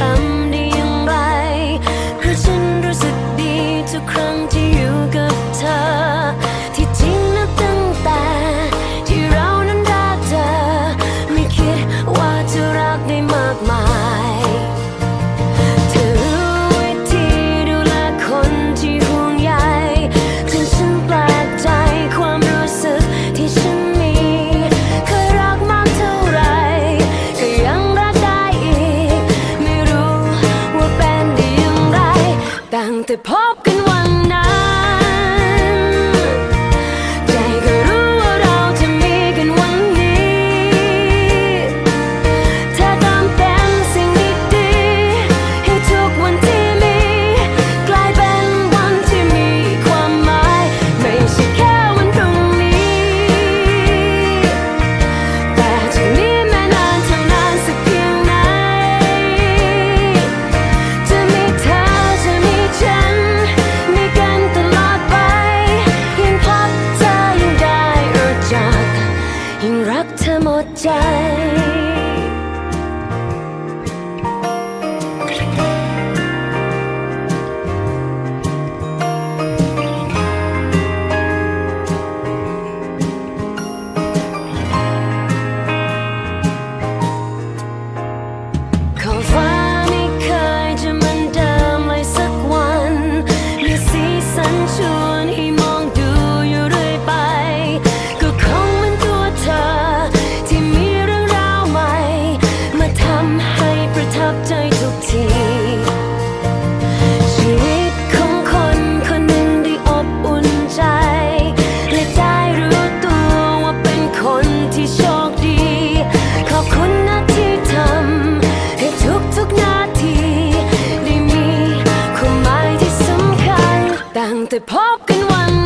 ทำได้อย่างไรเพราะฉันรู้สึกดีทุกครั้งที่ Ty pop ย pumpkin one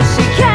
she can